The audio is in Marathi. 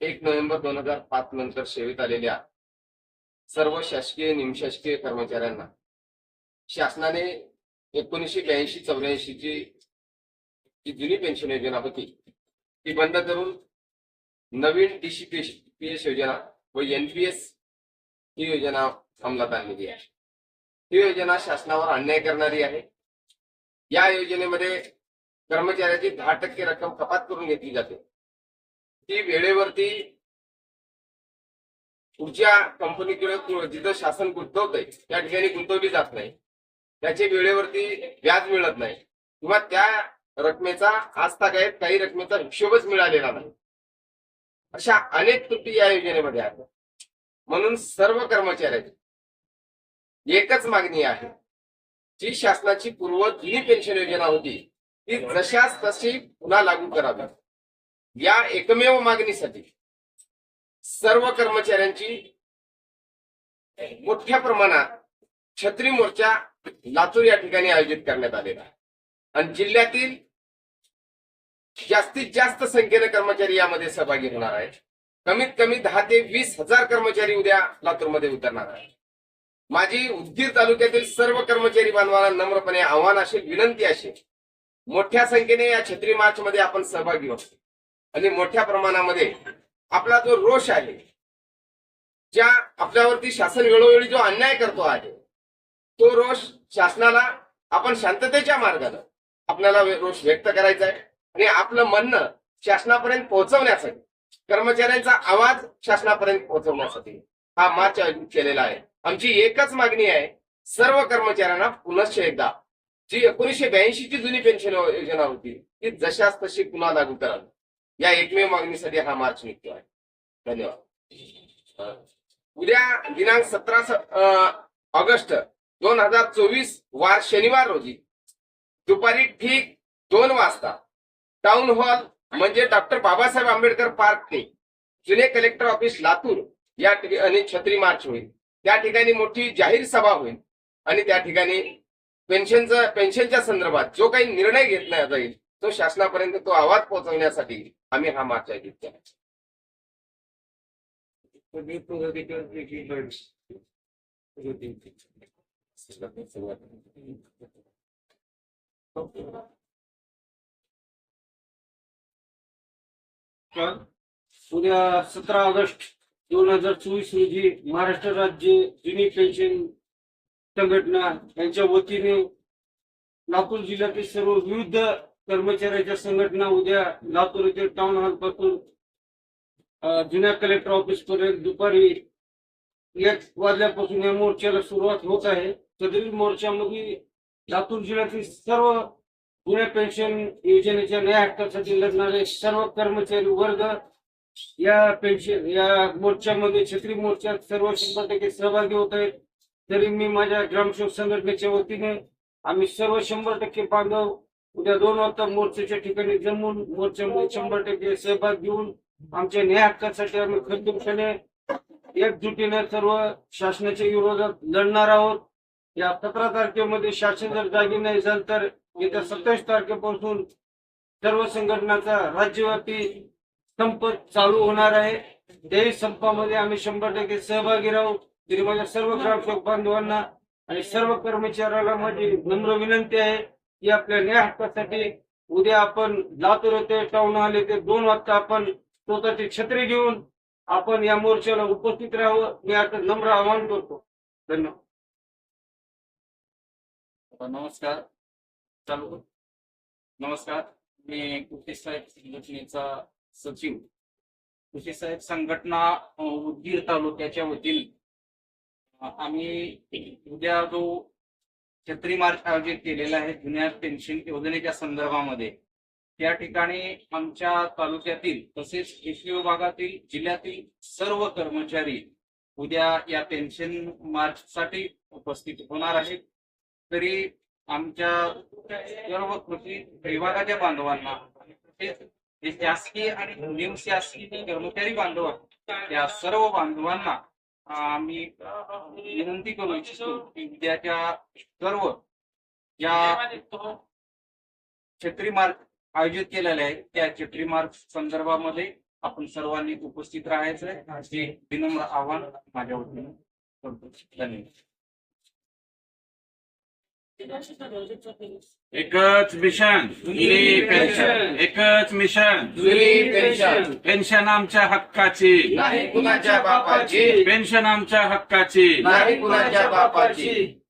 एक नोव्हेंबर दोन हजार पाच नंतर सेवेत आलेल्या सर्व शासकीय निमशासकीय कर्मचाऱ्यांना शासनाने एकोणीसशे ब्याऐंशी चौऱ्याऐंशी ची जी जुनी पेन्शन योजना होती ती बंद करून नवीन डीसी पी एस योजना व एनपीएस ही योजना अंमलात आणलेली आहे. ही योजना शासनावर अन्याय करणारी आहे. या योजनेमध्ये कर्मचाऱ्याची दहा टक्के रक्कम कपात करून घेतली जाते. ती वेळेवरती पुढच्या कंपनीकडे जिथं शासन गुंतवतंय त्या ठिकाणी गुंतवली जात नाही. त्याचे वेळेवरती व्याज मिळत नाही. किंवा त्या रकमेचा आज तागायत काही रकमेचा हिशोबच मिळालेला नाही. अशा अनेक त्रुटी या योजनेमध्ये आहेत. म्हणून सर्व कर्मचाऱ्यांची एकच मागणी आहे. जी शासनाची पूर्व जुनी पेन्शन योजना होती ती जशाच तशी पुन्हा लागू करावी. या एकमेव मागणीसाठी सर्व कर्मचाऱ्यांची मोठ्या प्रमाणात छत्री मोर्चा लातूर या ठिकाणी आयोजित करण्यात आलेला आहे. आणि जिल्ह्यातील जास्तीत जास्त संख्येने कर्मचारी यामध्ये सहभागी होणार आहेत. कमीत कमी दहा ते वीस हजार कर्मचारी उद्या लातूरमध्ये उतरणार आहेत. माझी उदगीर तालुक्यातील सर्व कर्मचारी बांधवांना नम्रपणे आव्हान असेल विनंती असेल मोठ्या संख्येने या छत्री मार्च मध्ये आपण सहभागी होतो आणि मोठ्या प्रमाणामध्ये आपला जो रोष आहे ज्या आपल्यावरती शासन वेळोवेळी जो अन्याय करतो आहे तो रोष शासनाला आपण शांततेच्या मार्गानं आपल्याला रोष व्यक्त करायचा आहे. आणि आपलं म्हणणं शासनापर्यंत पोहोचवण्यासाठी कर्मचाऱ्यांचा आवाज शासनापर्यंत पोहोचवण्यासाठी हा मार्च आयोजित केलेला आहे. आमची एकच मागणी आहे सर्व कर्मचाऱ्यांना पुनश्च एकदा जी एकोणीसशे ब्याऐंशी ची जुनी पेन्शन योजना होती ती जशाच तशी पुन्हा लागू करावी. या एकमेव मागणीसाठी हा मार्च निघतो आहे धन्यवाद. उद्या दिनांक सतरा ऑगस्ट दोन हजार चोवीस वार शनिवार रोजी. दुपारी ठीक दोन वाजता टाउन हॉल म्हणजे डॉक्टर बाबासाहेब आंबेडकर पार्क ते जुने कलेक्टर ऑफिस लातूर या ठिकाणी छत्री मार्च होईल. त्या ठिकाणी मोठी जाहीर सभा होईल आणि त्या ठिकाणी पेन्शनचा पेन्शनच्या संदर्भात जो काही निर्णय घेतला जाईल तो शासनापर्यंत तो आवाज पोहोचवण्यासाठी आम्ही हा मार्च आयोजित केला. उद्या सतरा ऑगस्ट दोन हजार चोवीस रोजी महाराष्ट्र राज्य जुनी पेन्शन संघटना यांच्या वतीने लातूर जिल्ह्यातील सर्व विविध कर्मचाऱ्यांच्या संघटना उद्या लातूर येथे टाउन हॉलपासून जुन्या कलेक्टर ऑफिस पर्यंत दुपारी एक वाजल्यापासून या मोर्चाला सुरुवात होत आहे. सदरील मोर्चामध्ये लातूर जिल्ह्यातील सर्व जुन्या पेन्शन योजनेच्या न्याय हक्कासाठी लढणारे सर्व कर्मचारी वर्ग या पेन्शन या मोर्चामध्ये छत्री मोर्चात सर्व शंभर टक्के सहभागी होत आहेत. तरी मी माझ्या ग्रामसेवक संघटनेच्या वतीने आम्ही सर्व शंभर टक्के बांधव उद्या दोन वाजता मोर्चाच्या ठिकाणी जमून मोर्चामध्ये शंभर टक्के सहभाग घेऊन आमच्या न्याय हक्कासाठी आम्ही खंबीरपणे एकजुटीने सर्व शासनाच्या विरोधात लढणार आहोत. या सतरा तारखेमध्ये शासन जर जागी नाही झालं तर येत्या सत्तावीस तारखेपासून सर्व संघटनाचा राज्यव्यापी संप चालू होणार आहे. त्याही संपामध्ये आम्ही शंभर टक्के सहभागी राहू. तरी माझ्या सर्व ग्रामसेवक बांधवांना आणि सर्व कर्मचाऱ्याला माझी नम्र विनंती आहे. की आपल्या न्याय हक्कासाठी उद्या आपण लातूर येथे टाउन हॉल येथे दोन वाजता आपण स्वतःची छत्री घेऊन आपण या मोर्चाला उपस्थित राहावं. मी आता नम्र आवाहन करतो. धन्यवाद. नमस्कार. चालू. नमस्कार. मी कृषी साहेब संघटनेचा सचिव. कृषी साहेब संघटना उदगीर तालुक्याच्या वतीने आम्ही उद्या जो छत्री मार्च आयोजित केलेला आहे जुन्या पेन्शन योजनेच्या संदर्भामध्ये त्या ठिकाणी आमच्या तालुक्यातील तसेच कृषी विभागातील जिल्ह्यातील सर्व कर्मचारी उद्या या पेन्शन मार्च साठी उपस्थित होणार आहेत. तरी आमच्या सर्व कृषी विभागाच्या बांधवांना तसेच शासकीय आणि निमशासकीय कर्मचारी बांधव या त्या सर्व बांधवांना आम्ही विनंती करू इच्छितो की उद्याच्या सर्व ज्या छत्री मार्ग आयोजित केलेले आहे त्या छत्री मार्ग संदर्भामध्ये आपण सर्वांनी उपस्थित राहायचं हे विनम्र आव्हान माझ्या वतीने करतो धन्यवाद. एकच मिशन. जुनी पेन्शन. एकच मिशन. जुनी पेन्शन. पेन्शन आमच्या हक्काची. नाही कुणाच्या बापाची. पेन्शन आमच्या हक्काची. नाही कुणाच्या बापाची.